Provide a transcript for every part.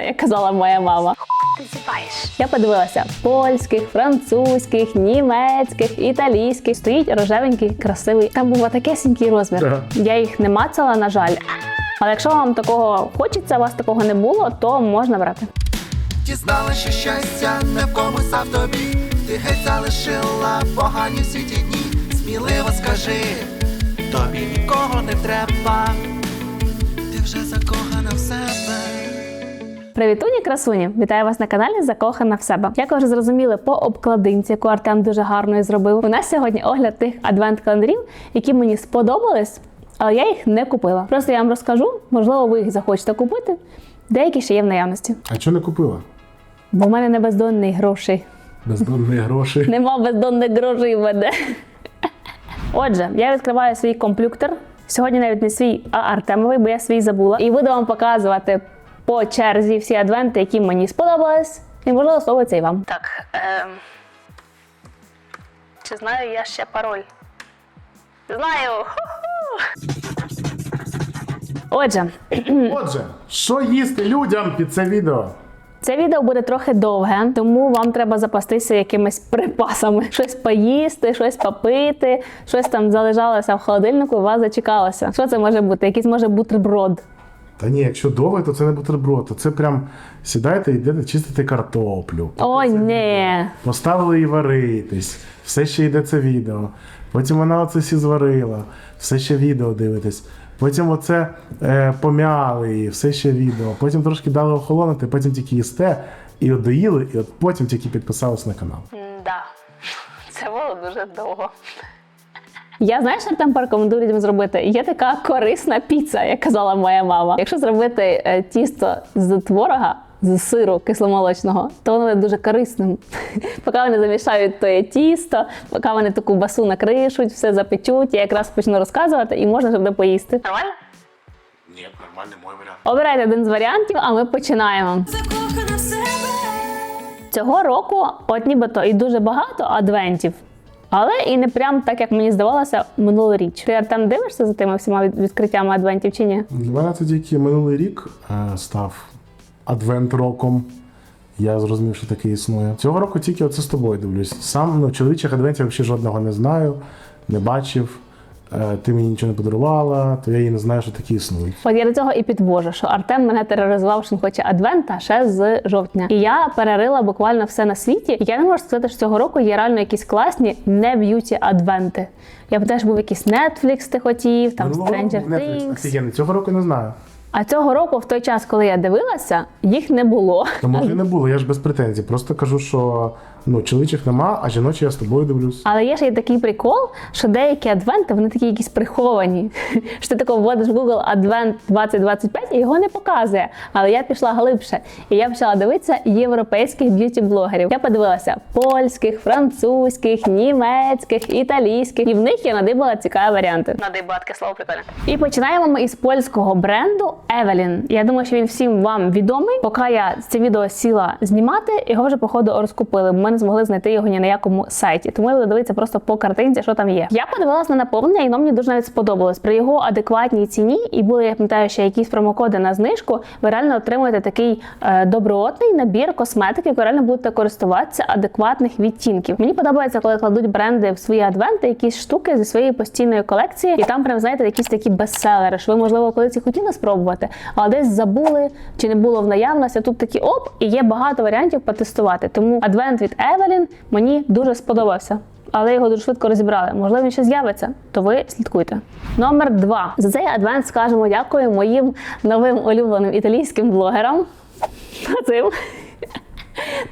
як казала моя мама. Я подивилася польських, французьких, німецьких, італійських. Стоїть рожевенький, красивий. Там був такесенький розмір. Ага. Я їх не мацала, на жаль. Але якщо вам такого хочеться, у вас такого не було, то можна брати. Дізнала, що щастя не в комусь, а в тобі. Ти геть залишила погані всі ті дні. Сміливо скажи, тобі нікого не треба. Привітуні, красуні! Вітаю вас на каналі Закохана в себе. Як ви вже зрозуміли по обкладинці, яку Артем дуже гарно зробив. У нас сьогодні огляд тих адвент-календарів, які мені сподобались, але я їх не купила. Просто я вам розкажу, можливо, ви їх захочете купити. Деякі ще є в наявності. А чого не купила? Бо в мене не бездонний грошей. Бездонні гроші. Нема бездонних грошей в мене. Отже, я відкриваю свій комплюктор. Сьогодні навіть не свій, а Артемовий, бо я свій забула. І буду вам показувати по черзі всі адвенти, які мені сподобались. І можливо сподобається і вам. Так. Ем... Чи знаю я ще пароль? Знаю. Отже, Отже, що їсти людям під це відео? Це відео буде трохи довге, тому вам треба запастися якимись припасами. Щось поїсти, щось попити, щось там залежалося в холодильнику, і вас зачекалося. Що це може бути? Якийсь може бутерброд. Та ні, якщо довго, то це не бутерброд, то це прям сідаєте і йдете чистити картоплю. Ой, ні. Поставили її варитись, все ще йде це відео. Потім вона оце всі зварила, все ще відео дивитесь. Потім оце е, помяли її, все ще відео. Потім трошки дали охолонути, потім тільки їсте, і от доїли, і от потім тільки підписались на канал. Да. Це було дуже довго. Я знаєш, що там порекомендую людям зробити? Є така корисна піца, як казала моя мама. Якщо зробити е, тісто з творога, з сиру кисломолочного, то воно буде дуже корисним. Поки вони замішають тоє тісто, поки вони таку басу накришуть, все запечуть, я якраз почну розказувати і можна вже поїсти. Нормально? Ні, нормальний мой варіант. Обирайте один з варіантів, а ми починаємо. Закохана в себе. Цього року, от нібито і дуже багато адвентів. Але і не прям так, як мені здавалося, минулоріч. Ти Артем дивишся за тими всіма від- відкриттями адвентів чи ні? Для мене це тільки минулий рік е, став адвент-роком. Я зрозумів, що таке існує. Цього року тільки оце з тобою дивлюсь. Сам ну, чоловічих адвентів взагалі жодного не знаю, не бачив. Е, ти мені нічого не подарувала, то я і не знаю, що такі існують. От я до цього і підвожу, що Артем мене тероризував, що він хоче адвента ще з жовтня. І я перерила буквально все на світі. І я не можу сказати, що цього року є реально якісь класні не б'юті адвенти. Я б теж був якийсь Netflix ти хотів, там року Stranger Netflix Things. офігенний. Цього року не знаю. А цього року, в той час, коли я дивилася, їх не було. То може і не було, я ж без претензій. Просто кажу, що ну, чоловічих нема, а жіночі я з тобою дивлюсь. Але є ще й такий прикол, що деякі адвенти вони такі якісь приховані. Що ти тако вводиш в Google Адвент 2025 і його не показує. Але я пішла глибше. І я почала дивитися європейських б'юті-блогерів. Я подивилася польських, французьких, німецьких, італійських. І в них я надибала цікаві варіанти. Надибала таке слово прикольне. І починаємо ми із польського бренду Evelyn. Я думаю, що він всім вам відомий. Поки я це відео сіла знімати, його вже походу розкупили, не змогли знайти його ні на якому сайті. Тому я буду дивитися просто по картинці, що там є. Я подивилась на наповнення, і воно мені дуже навіть сподобалось. При його адекватній ціні, і були, я пам'ятаю, ще якісь промокоди на знижку. Ви реально отримуєте такий е, добротний набір косметики, якою реально будете користуватися адекватних відтінків. Мені подобається, коли кладуть бренди в свої адвенти, якісь штуки зі своєї постійної колекції, і там прям знаєте якісь такі бестселери. Що ви можливо колись і хотіли спробувати, але десь забули чи не було в наявності. Тут такі оп, і є багато варіантів потестувати. Тому адвент від Evelyn мені дуже сподобався. Але його дуже швидко розібрали. Можливо, він ще з'явиться, то ви слідкуйте. Номер два. За цей адвент скажемо дякую моїм новим улюбленим італійським блогерам. Цим.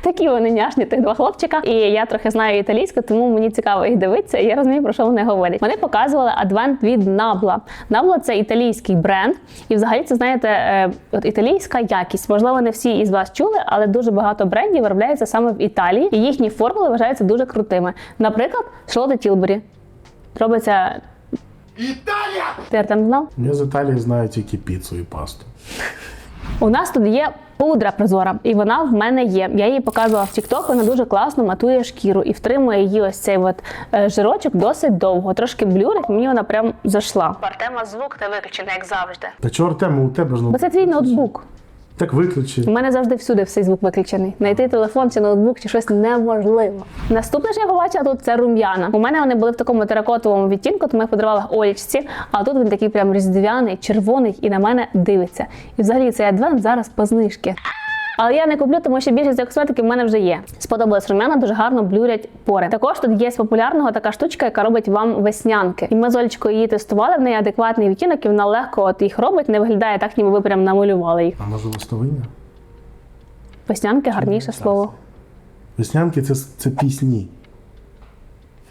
Такі вони няшні, тих два хлопчика. І я трохи знаю італійську, тому мені цікаво їх дивитися, і я розумію, про що вони говорять. Вони показували адвент від Nabla. Nabla – це італійський бренд, і взагалі це знаєте, е, от італійська якість. Можливо, не всі із вас чули, але дуже багато брендів виробляється саме в Італії, і їхні формули вважаються дуже крутими. Наприклад, Шарлотта Тілбері. Робиться. Італія! Ти Артем знав? Я з Італії знаю тільки піцу і пасту. У нас тут є пудра прозора, і вона в мене є. Я її показувала в TikTok, вона дуже класно матує шкіру і втримує її ось цей от е, жирочок досить довго. Трошки блюрить, мені вона прям зайшла. Артема звук не виключений, як завжди. Та чого Артема, у тебе ж ну. Бо це твій ноутбук. Так виключи. У мене завжди всюди цей звук виключений. Найти телефон чи ноутбук чи щось неможливо. Наступне, що я побачила тут, це рум'яна. У мене вони були в такому теракотовому відтінку, тому я подарувала Олічці. А тут він такий прям різдвяний, червоний і на мене дивиться. І взагалі цей адвент зараз по знижки. Але я не куплю, тому що більшість цієї косметики в мене вже є. Сподобалась рум'яна, дуже гарно блюрять пори. Також тут є з популярного така штучка, яка робить вам веснянки. І ми з Олечкою її тестували. В неї адекватний відтінок, і вона легко от їх робить. Не виглядає так, ніби ви прям намалювали їх. А може листовиння? Веснянки гарніше слово. Веснянки це, це пісні.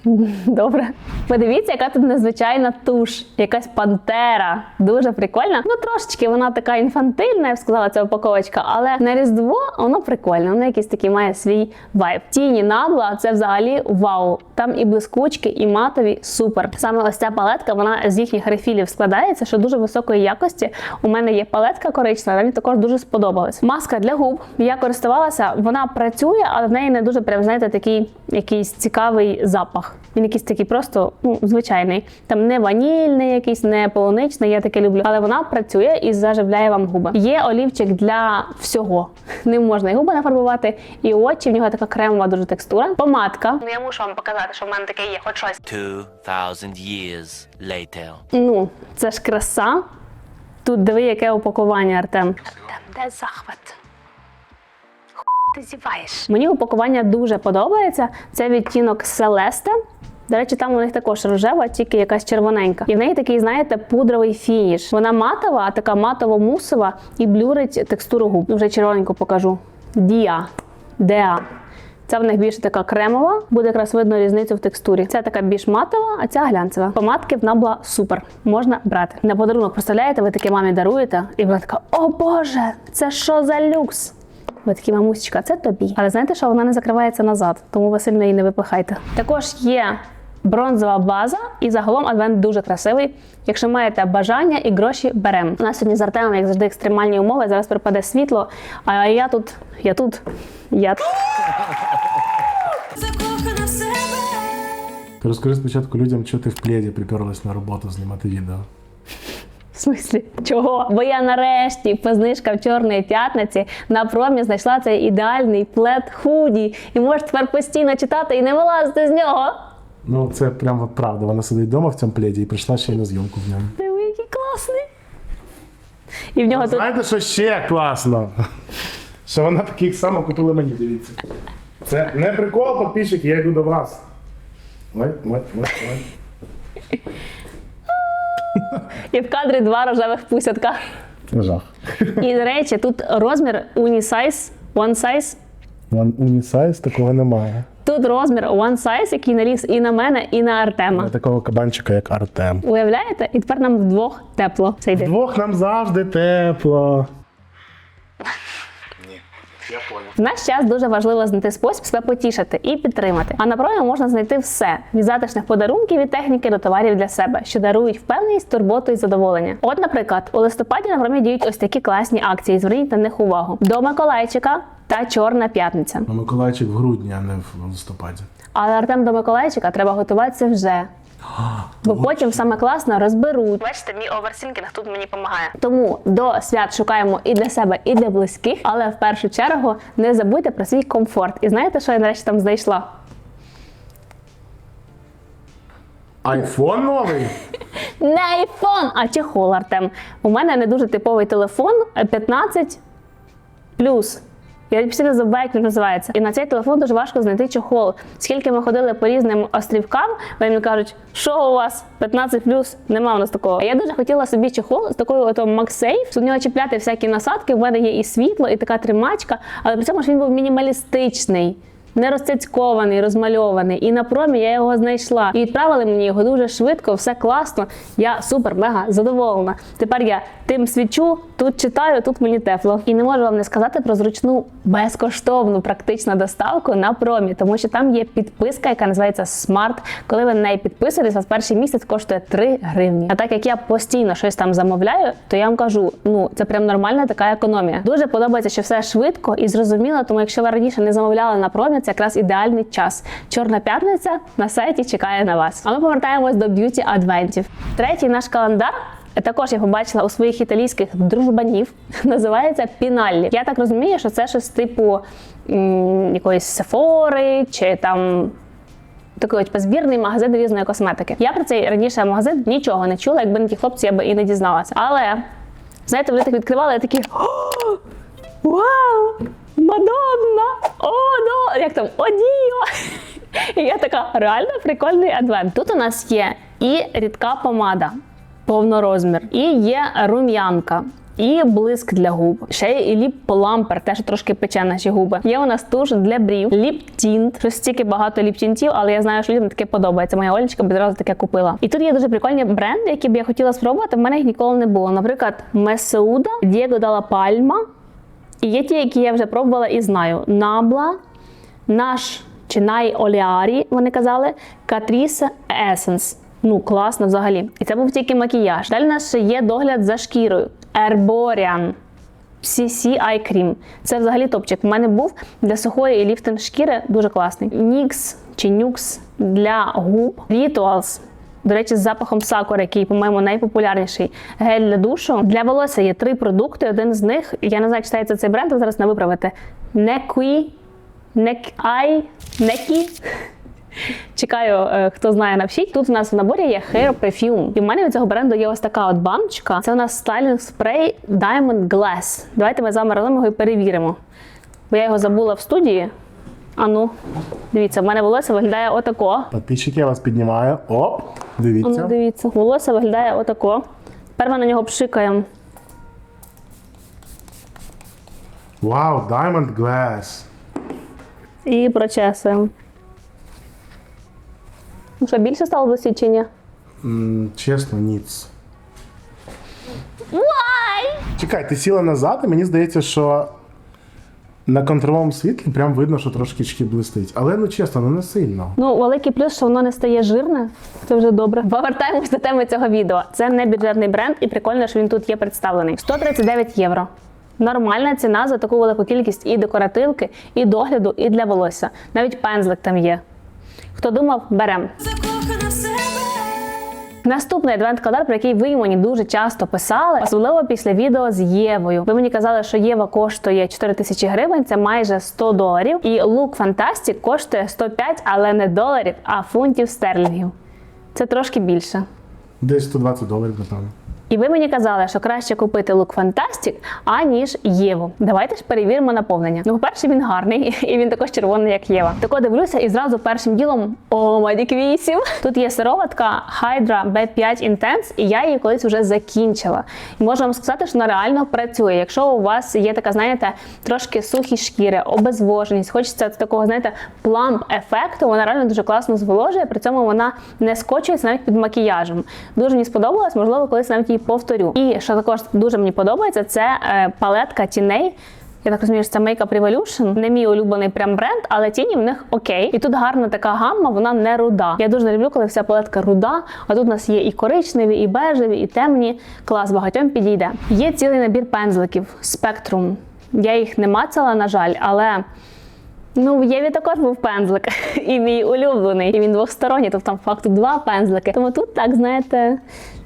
Добре. Подивіться, яка тут незвичайна туш, якась пантера. Дуже прикольна. Ну трошечки вона така інфантильна, я б сказала, ця упаковочка, але на різдво воно прикольне. Воно якийсь такий має свій вайб. Тіні набла це взагалі вау. Там і блискучки, і матові супер. Саме ось ця палетка, вона з їхніх рефілів складається, що дуже високої якості. У мене є палетка коричнева, мені також дуже сподобалась. Маска для губ. Я користувалася, вона працює, але в неї не дуже прям знаєте такий якийсь цікавий запах. Він якийсь такий просто ну, звичайний. Там не ванільний, якийсь не полуничний, я таке люблю. Але вона працює і заживляє вам губи. Є олівчик для всього. Ним можна і губи нафарбувати, і очі. В нього така кремова дуже текстура. Помадка. Ну я мушу вам показати, що в мене таке є, хоч щось. 2,000 years later. Ну, це ж краса. Тут диви, яке упакування, Артем. Артем, де захват? Ти зіваєш? Мені упакування дуже подобається. Це відтінок Селесте. До речі, там у них також рожева, тільки якась червоненька. І в неї такий, знаєте, пудровий фініш. Вона матова, а така матово-мусова і блюрить текстуру губ. Вже червоненьку покажу. Діа. Деа. Це в них більше така кремова, буде якраз видно різницю в текстурі. Це така більш матова, а ця глянцева. Помадки в набла супер. Можна брати. На подарунок, представляєте, ви таке мамі даруєте, і вона така: О Боже, це що за люкс? Ви такі мамусечка, це тобі. Але знаєте, що вона не закривається назад, тому ви сильно її не випихайте. Також є бронзова база, і загалом адвент дуже красивий. Якщо маєте бажання і гроші, беремо. У нас сьогодні з Артемом, як завжди, екстремальні умови. Зараз припаде світло. А я тут, я тут, я тут. Закохана в себе. Розкажи спочатку людям, що ти в пледі приперлась на роботу знімати відео. В смислі, чого? Бо я нарешті по знижкам чорної п'ятниці на промі знайшла цей ідеальний плед худі. І можеш тепер постійно читати і не вилазити з нього. Ну, це прямо правда. Вона сидить вдома в цьому пледі і прийшла ще й на зйомку в ньому. Диви, який класний. І в нього тут Знаєте, що ще класно? Що вона таких само купила мені, дивіться. Це не прикол, підписчики, я йду до вас. Ой, ой, ой, ой. і в кадрі два рожевих пусятка. Жах. І до речі, тут розмір унісайз, one size. Вон унісайз такого немає. Тут розмір one size, який наліз і на мене, і на Артема. Такого кабанчика, як Артем. Уявляєте? І тепер нам вдвох тепло. Це йде. Двох нам завжди тепло. В наш час дуже важливо знайти спосіб себе потішити і підтримати. А на промі можна знайти все від затишних подарунків від техніки до товарів для себе, що дарують впевненість, турботу і задоволення. От, наприклад, у листопаді на промі діють ось такі класні акції. Зверніть на них увагу: до Миколайчика та Чорна п'ятниця. А Миколайчик в грудні, а не в листопаді. Але Артем до Миколайчика треба готуватися вже. Бо потім саме класно розберуть. Бачите, мій оверсінкінг тут мені допомагає. Тому до свят шукаємо і для себе, і для близьких, але в першу чергу не забудьте про свій комфорт. І знаєте, що я нарешті там знайшла? Айфон новий? Не айфон, а чехол, Артем. У мене не дуже типовий телефон е, 15 плюс. Я постійно забуваю, як він називається. І на цей телефон дуже важко знайти чохол. Скільки ми ходили по різним острівкам, вони мені кажуть, що у вас 15 плюс, нема у нас такого. А я дуже хотіла собі чохол з такою ото Максейф. з нього чіпляти всякі насадки. В мене є і світло, і така тримачка, але при цьому ж він був мінімалістичний. Не розцяцькований, розмальований. І на промі я його знайшла. І відправили мені його дуже швидко, все класно. Я супер, мега задоволена. Тепер я тим свічу, тут читаю, тут мені тепло. І не можу вам не сказати про зручну безкоштовну практичну доставку на промі, тому що там є підписка, яка називається Smart. Коли ви на неї підписуєтесь, вас перший місяць коштує 3 гривні. А так як я постійно щось там замовляю, то я вам кажу, ну це прям нормальна така економія. Дуже подобається, що все швидко і зрозуміло, тому якщо ви раніше не замовляли на промі, це якраз ідеальний час. Чорна п'ятниця на сайті чекає на вас. А ми повертаємось до б'юті адвентів. Третій наш календар також я побачила у своїх італійських дружбанів. Називається Піналлі. Я так розумію, що це щось типу м, якоїсь сефори чи там. Такий типу, збірний магазин різної косметики. Я про цей раніше магазин нічого не чула, якби не ті хлопці, я би і не дізналася. Але знаєте, вони так відкривали, я такі Вау! Мадонна! О, ну, як там Одіо! І я така реально прикольний адвент. Тут у нас є і рідка помада, повнорозмір, і є рум'янка. І блиск для губ. Ще є і ліп плампер, теж трошки пече наші губи. Є у нас туш для брів, ліп тінт. Щось стільки багато ліп тінтів, але я знаю, що людям таке подобається. Моя Олечка відразу таке купила. І тут є дуже прикольні бренди, які б я хотіла спробувати. В мене їх ніколи не було. Наприклад, Месеуда, Diego Dalla Palma. І є ті, які я вже пробувала і знаю: Набла, наш чи Най Оліарі, вони казали, Катріса Есенс. Ну, класно взагалі. І це був тільки макіяж. Далі у нас ще є догляд за шкірою. Herborian. CC Eye Cream. Це взагалі топчик. У мене був для сухої і ліфтинг шкіри дуже класний. NYX чи NYX для губ. Rituals. До речі, з запахом сакури, який, по-моєму, найпопулярніший гель для душу. Для волосся є три продукти. Один з них, я не знаю, читається цей бренд, ви зараз не виправите. Некві, Нек-Ай, Некі. Чекаю, е, хто знає, напишіть. Тут у нас в наборі є Hair Perfume. І в мене від цього бренду є ось така от баночка. Це у нас стайлінг спрей Diamond Glass. Давайте ми з вами разом його і перевіримо. Бо я його забула в студії. А ну, дивіться, в мене волосся виглядає отако. Підписчики, я вас піднімаю. Оп, А ну, дивіться. дивіться, волосся виглядає отако. Тепер ми на нього пшикаємо. Вау, Diamond Glass. І прочесуємо. Ну що, більше стало блистіти чи ні? М, чесно, ніц. Why? Чекай, ти сіла назад, і мені здається, що на контровому світлі прям видно, що трошки блистить. Але ну чесно, ну не сильно. Ну, великий плюс, що воно не стає жирне. Це вже добре. Повертаємось до теми цього відео. Це не бюджетний бренд, і прикольно, що він тут є представлений. 139 євро. Нормальна ціна за таку велику кількість і декоративки, і догляду, і для волосся. Навіть пензлик там є. Хто думав, берем. Наступний адвент-календар, про який ви мені дуже часто писали, особливо після відео з Євою. Ви мені казали, що Єва коштує 4 тисячі гривень, це майже 100 доларів. І лук Fantastic коштує 105, але не доларів, а фунтів стерлінгів. Це трошки більше. Десь 120 доларів, напевно. І ви мені казали, що краще купити лук Fantastic, аніж Єву. Давайте ж перевіримо наповнення. Ну, по-перше, він гарний, і він також червоний, як Єва. Тако дивлюся і зразу першим ділом о, Мадік 8. Тут є сироватка Hydra B5 Intense, і я її колись вже закінчила. І можу вам сказати, що вона реально працює. Якщо у вас є така, знаєте, трошки сухі шкіри, обезвоженість, хочеться такого, знаєте, пламп ефекту, вона реально дуже класно зволожує, при цьому вона не скочується навіть під макіяжем. Дуже мені сподобалось, можливо, колись навіть її повторю. І що також дуже мені подобається, це е, палетка тіней. Я так розумію, що це Makeup Revolution. Не мій улюблений прям бренд, але тіні в них окей. І тут гарна така гамма, вона не руда. Я дуже люблю, коли вся палетка руда. А тут у нас є і коричневі, і бежеві, і темні. Клас, багатьом підійде. Є цілий набір пензликів Spectrum. Я їх не мацала, на жаль, але. Ну, в Єві також був пензлик, і мій улюблений. І він двосторонній, тобто там факту два пензлики. Тому тут, так, знаєте,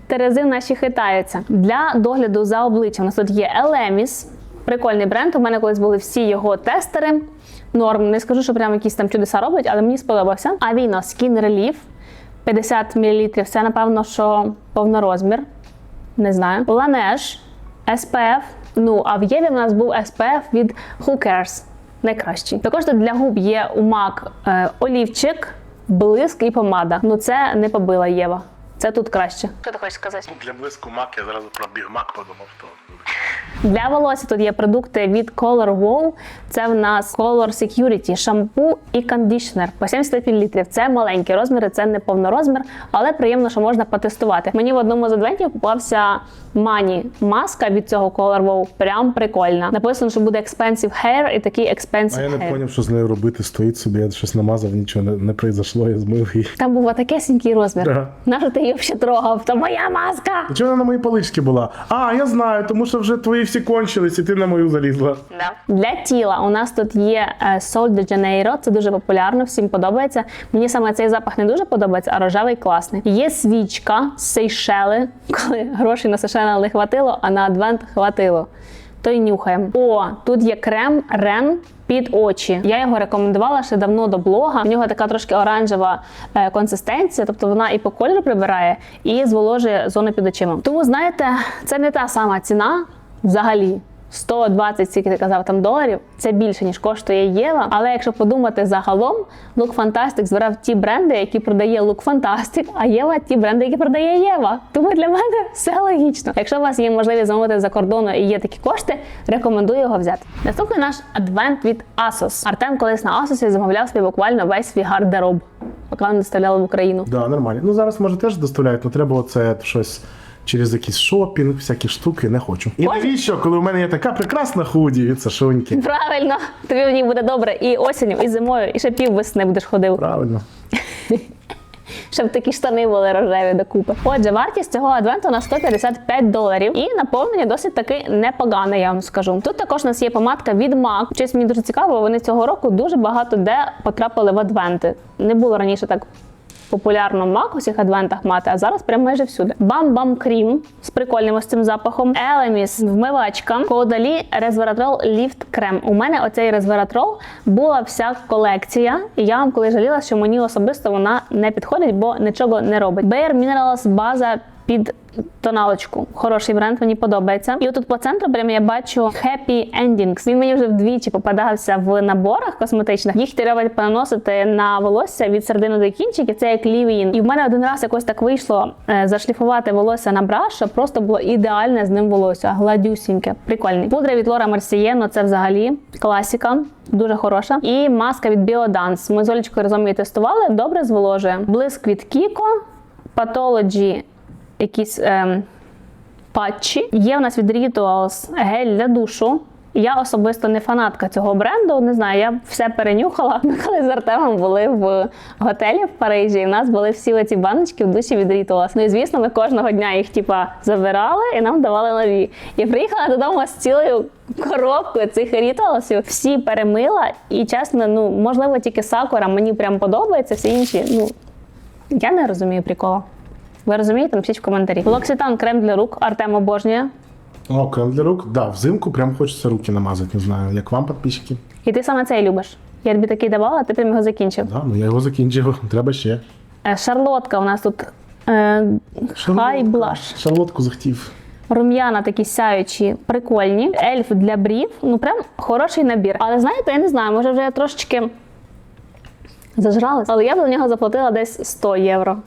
терези наші хитаються. Для догляду за обличчям у нас тут є Elemis. Прикольний бренд. У мене колись були всі його тестери. Норм. Не скажу, що прям якісь там чудеса робить, але мені сподобався. Avino Skin Relief 50 мл. Це, напевно, що повнорозмір. Не знаю. Laneige SPF. Ну, а в Єві в нас був SPF від Who Cares. Найкращий. Також для губ є у MAC е, олівчик, блиск і помада. Ну це не побила Єва. Це тут краще. Що ти хочеш сказати? Для блиску мак я зразу про бігмак подумав. То... Для волосся тут є продукти від Color Wow. Це в нас Color Security, шампу і кондишнер по 70 мл. Це маленькі розміри, це не повнорозмір, але приємно, що можна потестувати. Мені в одному з адвентів попався мані маска від цього Color Wow. Прям прикольна. Написано, що буде expensive hair і такий expensive А я не hair. зрозумів, що з нею робити. Стоїть собі, я щось намазав, нічого не, не произошло, я змив її. Там був такесенький розмір. Да. Нащо ти її взагалі трогав? То моя маска! Чому вона на моїй поличці була? А, я знаю, тому що вже твої всі кончились, і ти на мою залізла. Для тіла у нас тут є е, Sol de Janeiro, це дуже популярно, всім подобається. Мені саме цей запах не дуже подобається, а рожевий класний. Є свічка з Сейшели, коли грошей на Сейшели не хватило, а на адвент хватило. То й нюхаємо. О, тут є крем Рен під очі. Я його рекомендувала ще давно до блога. В нього така трошки оранжева е, консистенція, тобто вона і по кольору прибирає, і зволожує зону під очима. Тому знаєте, це не та сама ціна взагалі. 120, скільки ти казав там доларів, це більше ніж коштує Єва. Але якщо подумати загалом, Look Fantastic збирав ті бренди, які продає Look Fantastic, а Єва ті бренди, які продає Єва. Тому для мене все логічно. Якщо у вас є можливість замовити за кордону і є такі кошти, рекомендую його взяти. Наступний наш адвент від Asos. Артем колись на Asos замовляв собі буквально весь свій гардероб, поки вони доставляли в Україну. Да, нормально. Ну зараз може теж доставляють, але треба оце щось. Через якийсь шопінг, всякі штуки не хочу. І навіщо, коли у мене є така прекрасна худі від Сашуньки? Правильно, тобі в ній буде добре і осінню, і зимою, і ще пів весни будеш ходив. Правильно. щоб такі штани були рожеві докупи. Отже, вартість цього адвенту на 155 доларів. І наповнення досить таки непогане, я вам скажу. Тут також у нас є помадка від MAC. Щось мені дуже цікаво, вони цього року дуже багато де потрапили в адвенти. Не було раніше так. Популярно мак у всіх адвентах мати, а зараз прям майже всюди. Бам-бам крім з прикольним ось цим запахом. Елеміс вмивачка. Кодалі резвератрол ліфт крем. У мене оцей резвератрол була вся колекція. І я вам коли жаліла, що мені особисто вона не підходить, бо нічого не робить. Bayer Minerals база під тоналочку. Хороший бренд, мені подобається. І отут по центру прямо я бачу Happy Endings. Він мені вже вдвічі попадався в наборах косметичних. Їх треба наносити на волосся від середини до кінчиків. Це як лівін. І в мене один раз якось так вийшло е, зашліфувати волосся на браш, щоб просто було ідеальне з ним волосся, гладюсіньке. Прикольний. Пудра від Лора Мерсіє, ну це взагалі класіка. Дуже хороша. І маска від Biodance. Ми з Олечкою разом її тестували. Добре зволожує. Блиск від Kiko, Pathology якісь ем, патчі. Є в нас від Rituals гель для душу. Я особисто не фанатка цього бренду. Не знаю, я все перенюхала. Ми коли з Артемом були в готелі в Парижі, і в нас були всі ці баночки в душі від Rituals. Ну і звісно, ми кожного дня їх типа забирали і нам давали нові. Я приїхала додому з цілою коробкою цих ритуалсів. Всі перемила, і чесно, ну можливо, тільки сакура мені прям подобається. Всі інші, ну я не розумію прикола. Ви розумієте? Напишіть в коментарі. Локситан крем для рук. Артем обожнює. О, крем для рук. Да, взимку прям хочеться руки намазати, не знаю. Як вам, підписчики? І ти саме цей любиш. Я тобі такий давала, ти прям його закінчив. Да, ну я його закінчив. Треба ще. Е, Шарлотка у нас тут. Е, хай блаш. Шарлотку захотів. Рум'яна такі сяючі, прикольні. Ельф для брів. Ну прям хороший набір. Але знаєте, я не знаю, може вже я трошечки зажралась, але я б за нього заплатила десь 100 євро.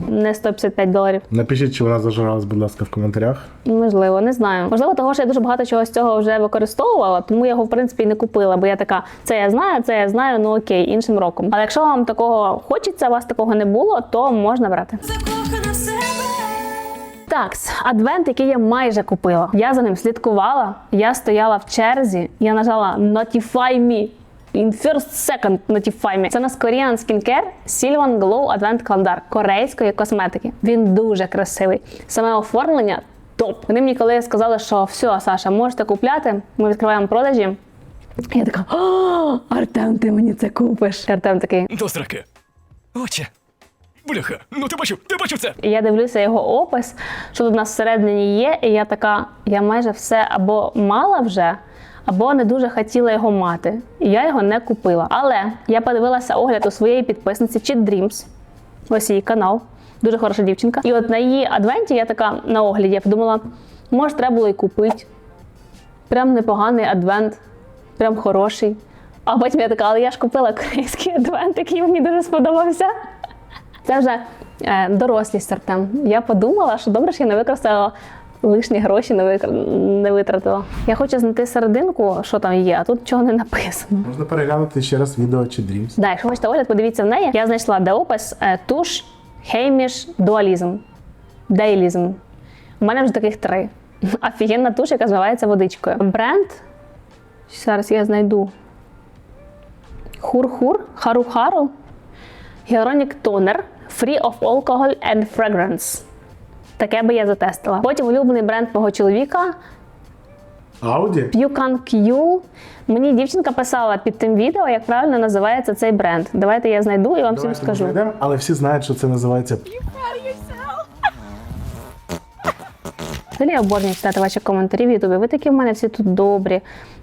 Не 155 доларів. Напишіть, чи вона зажралась, будь ласка, в коментарях. Можливо, не знаю. Можливо, того, що я дуже багато чого з цього вже використовувала, тому я його в принципі і не купила, бо я така, це я знаю, це я знаю, ну окей, іншим роком. Але якщо вам такого хочеться, у вас такого не було, то можна брати. закохана в себе. Так, адвент, який я майже купила. Я за ним слідкувала. Я стояла в черзі. Я нажала Notify me. In first second notify me. Це у нас Korean Skincare Sylvan Glow Advent календар корейської косметики. Він дуже красивий. Саме оформлення топ. Вони мені коли сказали, що все, Саша, можете купляти. Ми відкриваємо продажі. Я така, «О, Артем, ти мені це купиш. Артем такий, До сраки. Отче. Бляха, ну ти бачив, ти бачив це? І я дивлюся його опис, що тут у нас всередині є, і я така, я майже все або мала вже, або не дуже хотіла його мати. І я його не купила. Але я подивилася огляд у своєї підписниці Cheat Dreams, ось її канал. Дуже хороша дівчинка. І от на її адвенті я така на огляді, я подумала, може, треба було і купити. Прям непоганий адвент, прям хороший. А потім я така, але я ж купила корейський адвент, який мені дуже сподобався. Це вже е, дорослість Артем. Я подумала, що добре, що я не використала лишні гроші, не, викр... не витратила. Я хочу знайти серединку, що там є, а тут чого не написано. Можна переглянути ще раз відео чи Dreams. Да, якщо хочете огляд, подивіться в неї. Я знайшла де опис е, туш, хейміш, дуалізм, дейлізм. У мене вже таких три. Офігенна туш, яка змивається водичкою. Бренд. Зараз я знайду. Хур-хур, хару-хару. Hyaluronic Toner Free of Alcohol and Fragrance. Таке би я затестила. Потім улюблений бренд мого чоловіка Ауді? You Q. Мені дівчинка писала під тим відео, як правильно називається цей бренд. Давайте я знайду і вам всім Давайте ми скажу. знайдемо, але всі знають, що це називається Взагалі я обожнюю читати ваші коментарі в Ютубі. Ви такі в мене всі тут добрі,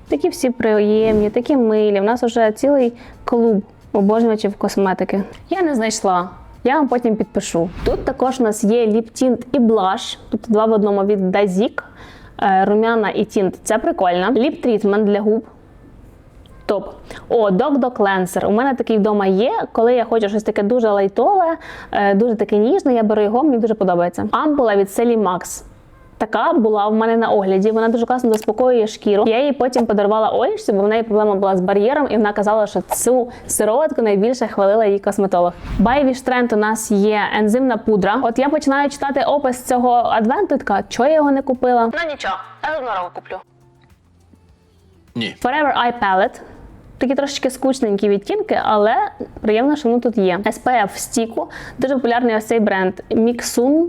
такі всі приємні, такі милі. У нас вже цілий клуб обожнювачів косметики. Я не знайшла. Я вам потім підпишу. Тут також у нас є ліп-тінт і блаш. Тут два в одному від Дазік. Е, Румяна і тінт. Це прикольно. Ліп-трітмент для губ. Топ. О, Dog Cleanser. У мене такий вдома є. Коли я хочу щось таке дуже лайтове, е, дуже таке ніжне, я беру його, мені дуже подобається. Ампула від Селі Max. Така була в мене на огляді. Вона дуже класно заспокоює шкіру. Я її потім подарувала Олічці, бо в неї проблема була з бар'єром, і вона казала, що цю сироватку найбільше хвалила її косметолог. Байвіш тренд у нас є ензимна пудра. От я починаю читати опис цього адвенту. Така, чого я його не купила? Ну нічого, я знову куплю. Ні. Forever Eye Palette. Такі трошечки скучненькі відтінки, але приємно, що воно тут є. SPF в стіку. Дуже популярний ось цей бренд Mixun.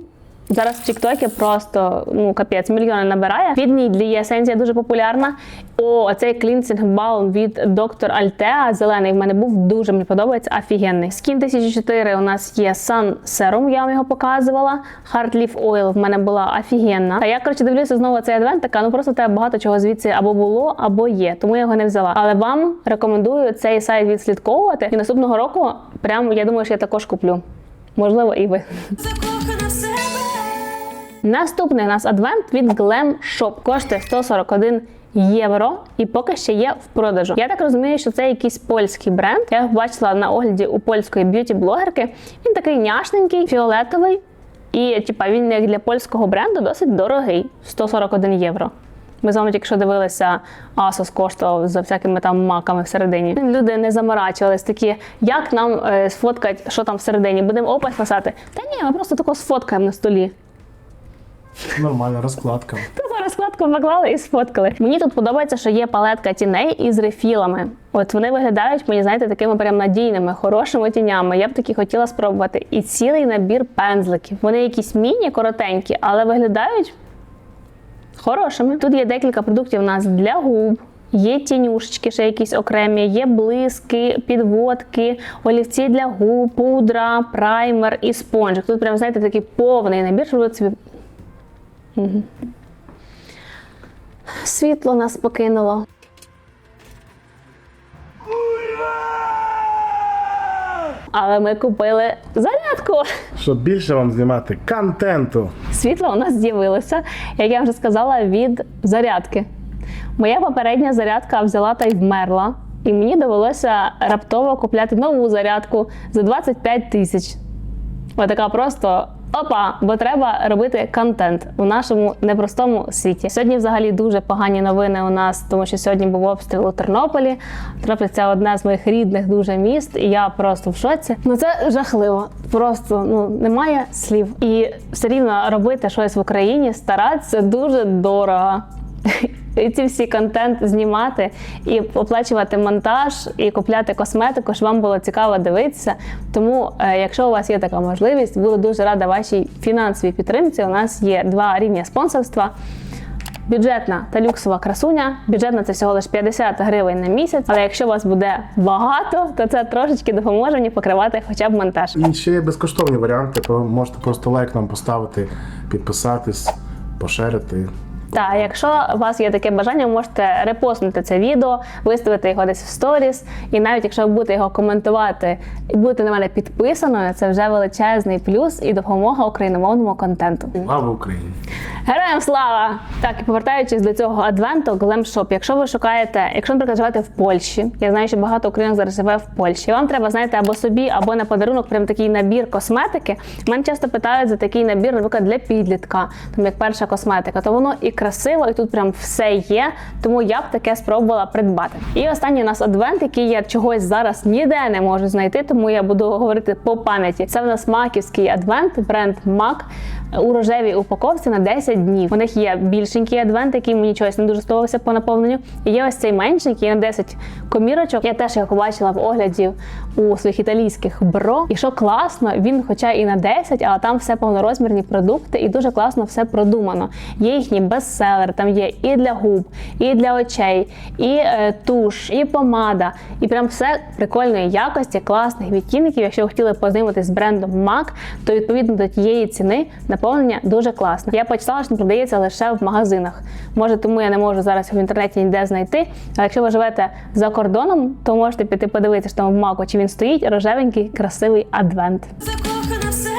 Зараз в Тіктокі просто ну капець, мільйони набирає. Від Нідлі есенція дуже популярна. О, цей клінсинг балм від Dr. Altea, зелений в мене був дуже мені подобається, офігенний. Skin 1004 у нас є Sun Serum, я вам його показувала. Heart Leaf Oil в мене була офігенна. Та я коротше дивлюся знову цей адвент, така ну просто тебе багато чого звідси або було, або є. Тому я його не взяла. Але вам рекомендую цей сайт відслідковувати. І наступного року, прям я думаю, що я також куплю. Можливо, і ви. Наступний у нас адвент від Glam Shop. Коштує 141 євро і поки ще є в продажу. Я так розумію, що це якийсь польський бренд. Я бачила на огляді у польської б'юті-блогерки. Він такий няшненький, фіолетовий. І типа він як для польського бренду досить дорогий 141 євро. Ми з вами тільки що дивилися, Asos коштував за всякими там маками всередині. Люди не заморачувались такі, як нам е, сфоткати, що там всередині. Будемо опис писати. Та ні, ми просто тако сфоткаємо на столі. Нормальна розкладка. Тупо розкладку поклали і сфоткали. Мені тут подобається, що є палетка тіней із рефілами. От вони виглядають, мені знаєте, такими прям надійними, хорошими тінями. Я б такі хотіла спробувати. І цілий набір пензликів. Вони якісь міні, коротенькі, але виглядають хорошими. Тут є декілька продуктів у нас для губ. Є тінюшечки, ще якісь окремі, є блиски, підводки, олівці для губ, пудра, праймер і спонжик. Тут прям, знаєте, такий повний набір, щоб собі Світло нас покинуло. Але ми купили зарядку. Щоб більше вам знімати контенту. Світло у нас з'явилося, як я вже сказала, від зарядки. Моя попередня зарядка взяла та й вмерла. І мені довелося раптово купляти нову зарядку за 25 тисяч. Отака просто опа, бо треба робити контент у нашому непростому світі. Сьогодні взагалі дуже погані новини у нас, тому що сьогодні був обстріл у Тернополі. Тернопіль це одне з моїх рідних дуже міст, і я просто в шоці. Ну це жахливо. Просто ну немає слів. І все рівно робити щось в Україні, старатися дуже дорого. Ці всі контент знімати, і оплачувати монтаж, і купляти косметику, щоб вам було цікаво дивитися. Тому, е, якщо у вас є така можливість, буду дуже рада вашій фінансовій підтримці. У нас є два рівня спонсорства. Бюджетна та люксова красуня. Бюджетна це всього лише 50 гривень на місяць. Але якщо у вас буде багато, то це трошечки допоможе мені покривати хоча б монтаж. І ще є безкоштовні варіанти, то можете просто лайк нам поставити, підписатись, пошерити. Так, якщо у вас є таке бажання, ви можете репостнути це відео, виставити його десь в сторіс. І навіть якщо ви будете його коментувати і будете на мене підписаною, це вже величезний плюс і допомога україномовному контенту. Слава Україні! Героям слава! Так, і повертаючись до цього адвенту, Glam Shop, якщо ви шукаєте, якщо, наприклад, живете в Польщі, я знаю, що багато українок зараз живе в Польщі. Вам треба знаєте або собі, або на подарунок прям такий набір косметики. Мене часто питають за такий набір, наприклад, для підлітка, там як перша косметика, то воно і красиво, і тут прям все є. Тому я б таке спробувала придбати. І останній у нас адвент, який я чогось зараз ніде не можу знайти, тому я буду говорити по пам'яті. Це в нас маківський адвент, бренд MAC у рожевій упаковці на 10 10 днів. У них є більшенький адвент, який мені чогось не дуже сподобався по наповненню. І є ось цей меншенький на 10 комірочок. Я теж його побачила в огляді у своїх італійських бро. І що класно, він, хоча і на 10, але там все повнорозмірні продукти, і дуже класно все продумано. Є їхні бестселери, там є і для губ, і для очей, і е, туш, і помада, і прям все прикольної якості, класних відтінків. Якщо ви хотіли познайомитись з брендом MAC, то відповідно до тієї ціни наповнення дуже класне. Я почитала, що продається лише в магазинах. Може, тому я не можу зараз в інтернеті ніде знайти. А якщо ви живете за кордоном, то можете піти подивитися, що там в MAC, чи він стоїть рожевенький, красивий адвент. закохана в себе.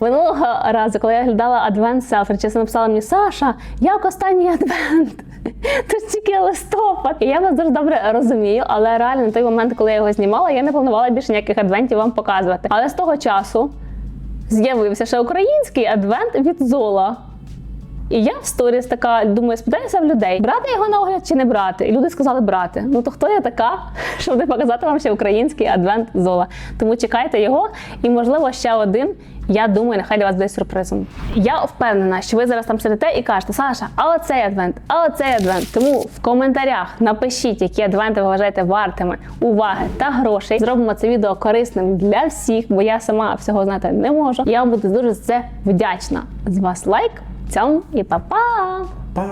Минулого разу, коли я глядала адвент селфі, чесно написала мені Саша, як останній адвент? Тут тільки листопад. І я вас дуже добре розумію, але реально на той момент, коли я його знімала, я не планувала більше ніяких адвентів вам показувати. Але з того часу з'явився ще український адвент від Зола. І я в сторіс така думаю, спитаюся в людей, брати його на огляд чи не брати. І люди сказали брати. Ну то хто я така, щоб не показати вам ще український адвент Зола. Тому чекайте його, і можливо ще один. Я думаю, нехай для вас буде сюрпризом. Я впевнена, що ви зараз там сидите і кажете, Саша, а оцей адвент, а оцей адвент. Тому в коментарях напишіть, які адвенти ви вважаєте вартими уваги та грошей. Зробимо це відео корисним для всіх, бо я сама всього знати не можу. Я вам буду дуже за це вдячна. З вас лайк, цьом і па-па! Па!